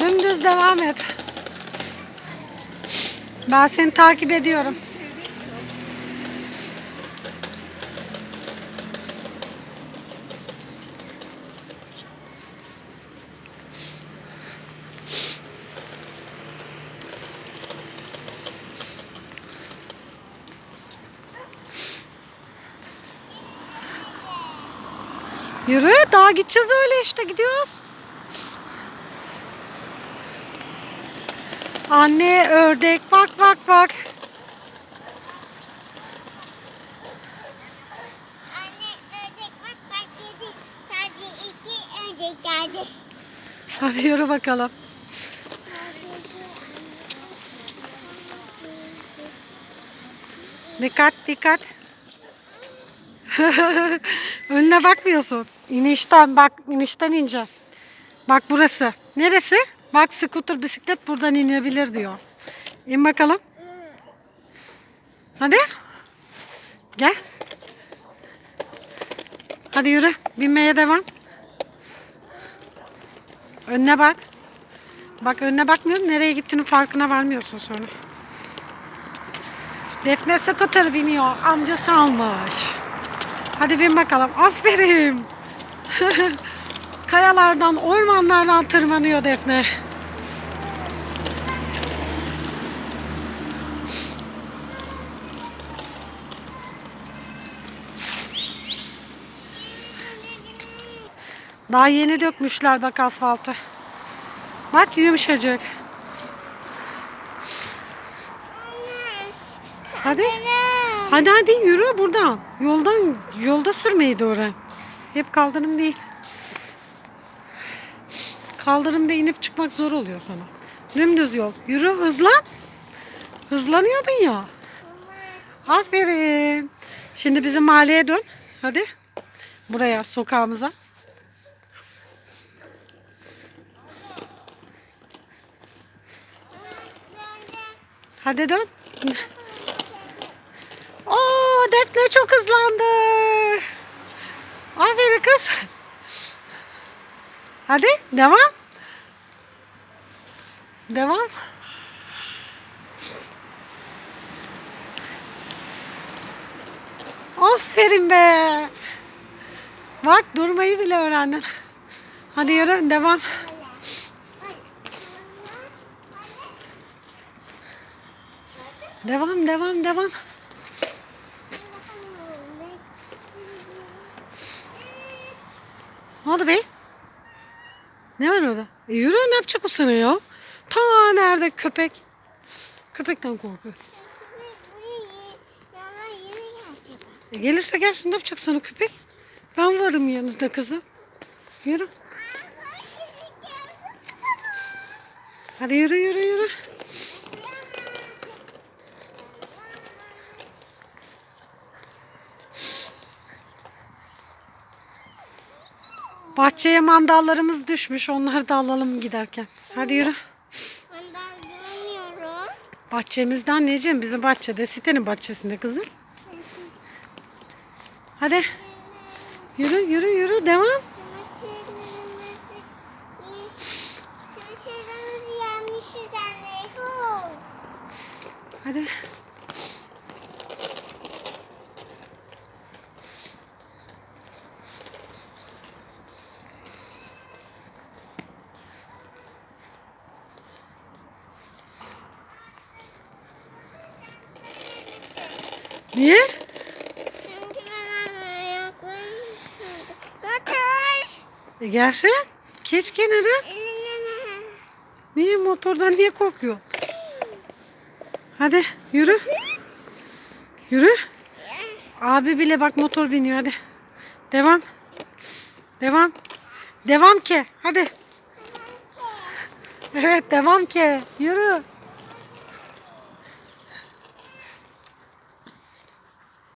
Dümdüz devam et. Ben seni takip ediyorum. Yürü daha gideceğiz öyle işte gidiyoruz. Anne ördek bak bak bak. Anne ördek bak bak dedi. Sadece iki ördek geldi. Hadi yürü bakalım. Dikkat dikkat. Önüne bakmıyorsun. İnişten bak inişten ince. Bak burası. Neresi? Bak scooter bisiklet buradan inebilir diyor. İn bakalım. Hadi. Gel. Hadi yürü. Binmeye devam. Önüne bak. Bak önüne bakmıyorsun. Nereye gittiğinin farkına varmıyorsun sonra. Defne scooter biniyor. Amcası almış. Hadi bin bakalım. Aferin. Kayalardan, ormanlardan tırmanıyor Defne. Daha yeni dökmüşler bak asfaltı. Bak yumuşacık. Hadi. Hadi hadi yürü buradan. Yoldan yolda sürmeyi öğren. Hep kaldırım değil. Kaldırımda inip çıkmak zor oluyor sana. Dümdüz yol. Yürü hızlan. Hızlanıyordun ya. Aferin. Şimdi bizim mahalleye dön. Hadi. Buraya sokağımıza. Hadi dön. Oo Defne çok hızlandı. Aferin kız. Hadi devam. Devam. Aferin be. Bak durmayı bile öğrendin. Hadi yürü devam. Devam devam devam. Ne oldu be? Ne var orada? E yürü ne yapacak o sana ya? Ta nerede köpek? Köpekten korkuyor. E gelirse gelsin ne yapacak sana köpek? Ben varım yanında kızım. Yürü. Hadi yürü yürü yürü. Bahçeye mandallarımız düşmüş. Onları da alalım giderken. Hadi yürü. Ben daha görmüyorum. Bahçemizde anneciğim. Bizim bahçede. Sitenin bahçesinde kızım. Hadi. Yürü yürü yürü. Devam. Hadi. Niye? Çünkü ben ayaklarım. Motor. E gelsin. Geç kenara. Niye motordan niye korkuyor? Hadi yürü. Yürü. Abi bile bak motor biniyor hadi. Devam. Devam. Devam ki. Hadi. Evet devam ki. Yürü.